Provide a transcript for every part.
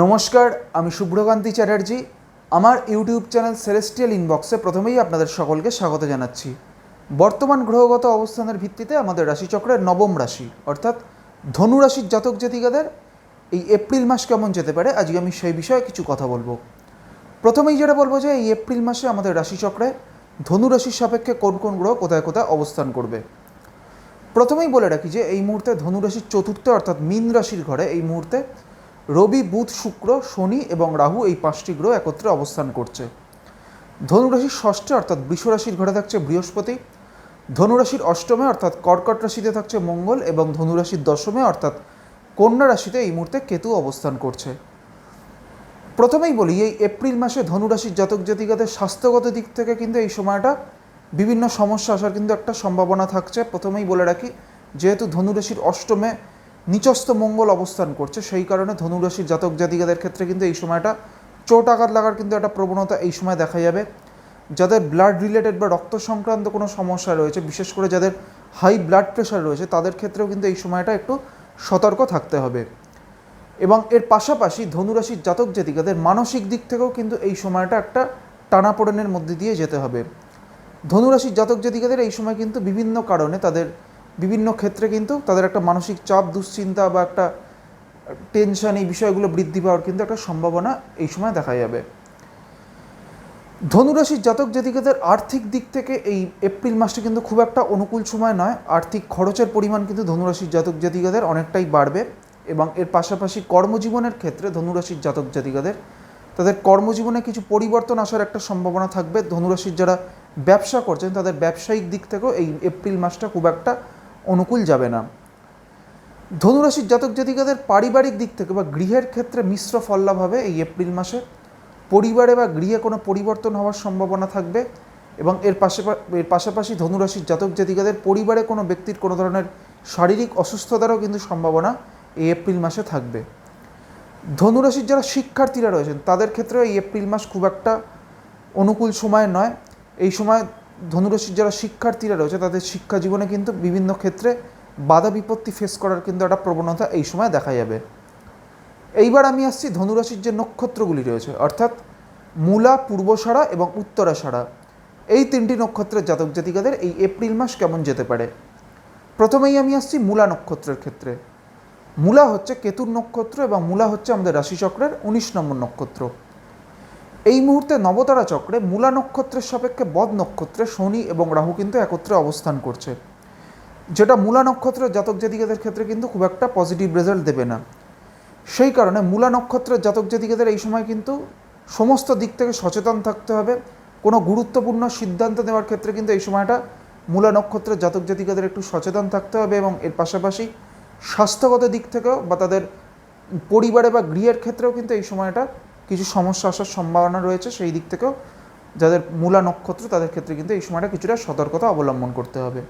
নমস্কার, আমি শুভ্রকান্তি চ্যাটার্জি। আমার ইউটিউব চ্যানেল সেলেস্টিয়াল ইনবক্সে প্রথমেই আপনাদের সকলকে স্বাগত জানাচ্ছি। বর্তমান গ্রহগত অবস্থানের ভিত্তিতে আমাদের রাশিচক্রের নবম রাশি, অর্থাৎ ধনু রাশির জাতক জাতিকাদের এই এপ্রিল মাস কেমন যেতে পারে, আজকে আমি সেই বিষয়ে কিছু কথা বলব। প্রথমেই যেটা বলব যে, এই এপ্রিল মাসে আমাদের রাশিচক্রে ধনু রাশির সাপেক্ষে কোন কোন গ্রহ কোথায় কোথায় অবস্থান করবে। প্রথমেই বলে রাখি যে, এই মুহূর্তে ধনুরাশির চতুর্থে, অর্থাৎ মীন রাশির ঘরে এই মুহূর্তে রবি, বুধ, শুক্র, শনি এবং রাহু এই পাঁচটি গ্রহ একত্রে অবস্থান করছে। ধনুরাশির ষষ্ঠে অর্থাৎ বৃষ রাশির ঘরে থাকছে বৃহস্পতি। ধনুরাশির অষ্টমে অর্থাৎ কর্কট রাশিতে থাকছে মঙ্গল এবং ধনুরাশির দশমে অর্থাৎ কন্যা রাশিতে এই মুহূর্তে কেতু অবস্থান করছে। প্রথমেই বলি, এই এপ্রিল মাসে ধনুরাশির জাতক জাতিকাদের স্বাস্থ্যগত দিক থেকে কিন্তু এই সময়টা বিভিন্ন সমস্যা আসার কিন্তু একটা সম্ভাবনা থাকছে। প্রথমেই বলে রাখি, যেহেতু ধনুরাশির অষ্টমে নিচস্থ মঙ্গল অবস্থান করছে। সেই কারণে ধনুরাশির জাতক জাতিকাদের ক্ষেত্রে কিন্তু এই সময়টা চোট আঘাত লাগার কিন্তু একটা প্রবণতা এই সময় দেখা যাবে। যাদের ব্লাড রিলেটেড বা রক্ত সংক্রান্ত কোনো সমস্যা রয়েছে, বিশেষ করে যাদের হাই ব্লাড প্রেশার রয়েছে, তাদের ক্ষেত্রেও কিন্তু এই সময়টা একটু সতর্ক থাকতে হবে। এবং এর পাশাপাশি ধনুরাশির জাতক জাতিকাদের মানসিক দিক থেকেও কিন্তু এই সময়টা একটা টানাপোড়েনের মধ্যে দিয়ে যেতে হবে। ধনুরাশির জাতক জাতিকাদের এই সময় কিন্তু বিভিন্ন কারণে তাদের বিভিন্ন ক্ষেত্রে কিন্তু তাদের একটা মানসিক চাপ, দুশ্চিন্তা বা একটা টেনশন এই বিষয়গুলো বৃদ্ধি পাওয়ার কিন্তু একটা সম্ভাবনা এই সময় দেখা যাবে। ধনুরাশির জাতক জাতিকাদের আর্থিক দিক থেকে এই এপ্রিল মাসটা কিন্তু খুব একটা অনুকূল সময় নয়। আর্থিক খরচের পরিমাণ কিন্তু ধনুরাশির জাতক জাতিকাদের অনেকটাই বাড়বে এবং এর পাশাপাশি কর্মজীবনের ক্ষেত্রে ধনুরাশির জাতক জাতিকাদের তাদের কর্মজীবনে কিছু পরিবর্তন আসার একটা সম্ভাবনা থাকবে। ধনুরাশির যারা ব্যবসা করছেন তাদের ব্যবসায়িক দিক থেকেও এই এপ্রিল মাসটা খুব একটা অনুকূল যাবে না। ধনুরাশির জাতক জাতিকাদের পারিবারিক দিক থেকে বা গৃহের ক্ষেত্রে মিশ্র ফললাভ হবে এই এপ্রিল মাসে পরিবারে বা গৃহে কোনো পরিবর্তন হওয়ার সম্ভাবনা থাকবে এবং এর পাশে এর পাশাপাশি ধনুরাশির জাতক জাতিকাদের পরিবারে কোনো ব্যক্তির কোনো ধরনের শারীরিক অসুস্থতারও কিন্তু সম্ভাবনা এই এপ্রিল মাসে থাকবে। ধনুরাশির যারা শিক্ষার্থীরা রয়েছেন, তাদের ক্ষেত্রেও এই এপ্রিল মাস খুব একটা অনুকূল সময় নয়। এই সময় ধনুরাশির যারা শিক্ষার্থীরা রয়েছে, তাদের শিক্ষা জীবনে কিন্তু বিভিন্ন ক্ষেত্রে বাধা বিপত্তি ফেস করার কিন্তু একটা প্রবণতা এই সময় দেখা যাবে। এইবার আমি আসছি ধনুরাশির যে নক্ষত্রগুলি রয়েছে, অর্থাৎ মূলা পূর্বসারা এবং উত্তরাসারা এই তিনটি নক্ষত্রের জাতক জাতিকাদের এই এপ্রিল মাস কেমন যেতে পারে? প্রথমেই আমি আসছি মূলা নক্ষত্রের ক্ষেত্রে। মূলা হচ্ছে কেতুর নক্ষত্র এবং মূলা হচ্ছে আমাদের রাশিচক্রের উনিশ নম্বর নক্ষত্র। এই মুহূর্তে নবতারা চক্রে মূলা নক্ষত্রের সাপেক্ষে বদ নক্ষত্রে শনি এবং রাহু কিন্তু একত্রে অবস্থান করছে। যেটা মূলা নক্ষত্রের জাতক জাতিকাদের ক্ষেত্রে কিন্তু খুব একটা পজিটিভ রেজাল্ট দেবে না। সেই কারণে মূলা নক্ষত্রের জাতক জাতিকাদের এই সময় কিন্তু সমস্ত দিক থেকে সচেতন থাকতে হবে। কোনো গুরুত্বপূর্ণ সিদ্ধান্ত নেওয়ার ক্ষেত্রে কিন্তু এই সময়টা মূলা নক্ষত্রের জাতক জাতিকাদের একটু সচেতন থাকতে হবে এবং এর পাশাপাশি স্বাস্থ্যগত দিক থেকেও বা তাদের পরিবারে বা গৃহের ক্ষেত্রেও কিন্তু এই সময়টা কিছু সমস্যা আসার সম্ভাবনা রয়েছে, সেই দিক থেকেও যাদের মূলা নক্ষত্র, তাদের ক্ষেত্রে কিন্তু এই সময়টা কিছুটা সতর্কতা অবলম্বন করতে হবে।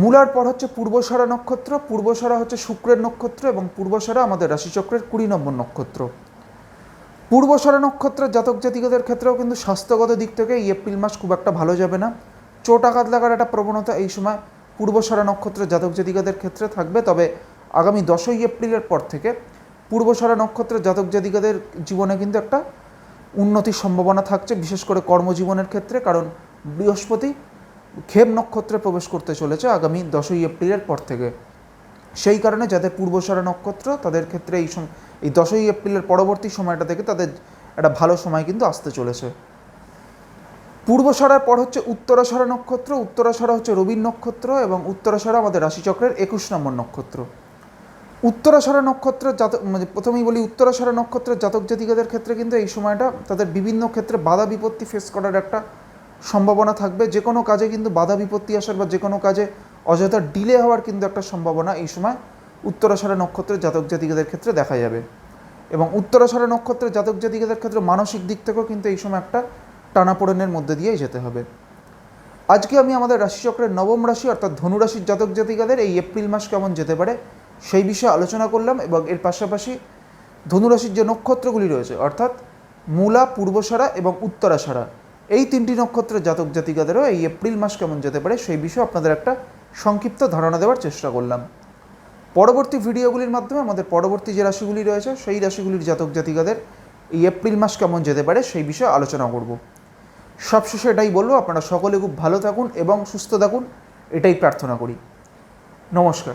মূলার পর হচ্ছে পূর্বসারা নক্ষত্র পূর্বসারা হচ্ছে শুক্রের নক্ষত্র এবং পূর্বসারা আমাদের রাশিচক্রের কুড়ি নম্বর নক্ষত্র। পূর্বসারা নক্ষত্র জাতক জাতিকাদের ক্ষেত্রেও কিন্তু স্বাস্থ্যগত দিক থেকে এই এপ্রিল মাস খুব একটা ভালো যাবে না। চোট আঘাত লাগার একটা প্রবণতা এই সময় পূর্বসারা নক্ষত্র জাতক জাতিকাদের ক্ষেত্রে থাকবে, তবে আগামী দশই এপ্রিলের পর থেকে পূর্বসারা নক্ষত্রের জাতক জাতিকাদের জীবনে কিন্তু একটা উন্নতির সম্ভাবনা থাকছে, বিশেষ করে কর্মজীবনের ক্ষেত্রে, কারণ বৃহস্পতি খেম নক্ষত্রে প্রবেশ করতে চলেছে আগামী দশই এপ্রিলের পর থেকে। সেই কারণে যাদের পূর্বসারা নক্ষত্র, তাদের ক্ষেত্রে এই সম, এই দশই এপ্রিলের পরবর্তী সময়টা থেকে তাদের একটা ভালো সময় কিন্তু আসতে চলেছে। পূর্বসারার পর হচ্ছে উত্তরাসারা নক্ষত্র উত্তরাসারা হচ্ছে রবির নক্ষত্র এবং উত্তরাসারা আমাদের রাশিচক্রের একুশ নম্বর নক্ষত্র। উত্তরাসারা নক্ষত্রের জাতক মানে প্রথমেই বলি উত্তরাসারা নক্ষত্রের জাতক জাতিকাদের ক্ষেত্রে কিন্তু এই সময়টা তাদের বিভিন্ন ক্ষেত্রে বাধা বিপত্তি ফেস করার একটা সম্ভাবনা থাকবে। যে কোনো কাজে কিন্তু বাধা বিপত্তি আসার বা যে কোনো কাজে অযথা ডিলে হওয়ার কিন্তু একটা সম্ভাবনা এই সময় উত্তরাসারা নক্ষত্রের জাতক জাতিকাদের ক্ষেত্রে দেখা যাবে। এবং উত্তরাসারা নক্ষত্রের জাতক জাতিকাদের ক্ষেত্রে মানসিক দিক থেকেও কিন্তু এই সময় একটা টানাপোড়েনের মধ্যে দিয়েই যেতে হবে। আজকে আমি আমাদের রাশিচক্রের নবম রাশি অর্থাৎ ধনুরাশির জাতক জাতিকাদের এই এপ্রিল মাস কেমন যেতে পারে সেই বিষয়ে আলোচনা করলাম এবং এর পাশাপাশি ধনুরাশির যে নক্ষত্রগুলি রয়েছে, অর্থাৎ মূলা, পূর্বসারা এবং উত্তরাসারা, এই তিনটি নক্ষত্রের জাতক জাতিকাদেরও এই এপ্রিল মাস কেমন যেতে পারে সেই বিষয়ে আপনাদের একটা সংক্ষিপ্ত ধারণা দেওয়ার চেষ্টা করলাম। পরবর্তী ভিডিওগুলির মাধ্যমে আমাদের পরবর্তী যে রাশিগুলি রয়েছে, সেই রাশিগুলির জাতক জাতিকাদের এই এপ্রিল মাস কেমন যেতে পারে সেই বিষয়ে আলোচনা করব। সবশেষে এটাই বলব, আপনারা সকলে খুব ভালো থাকুন এবং সুস্থ থাকুন, এটাই প্রার্থনা করি। নমস্কার।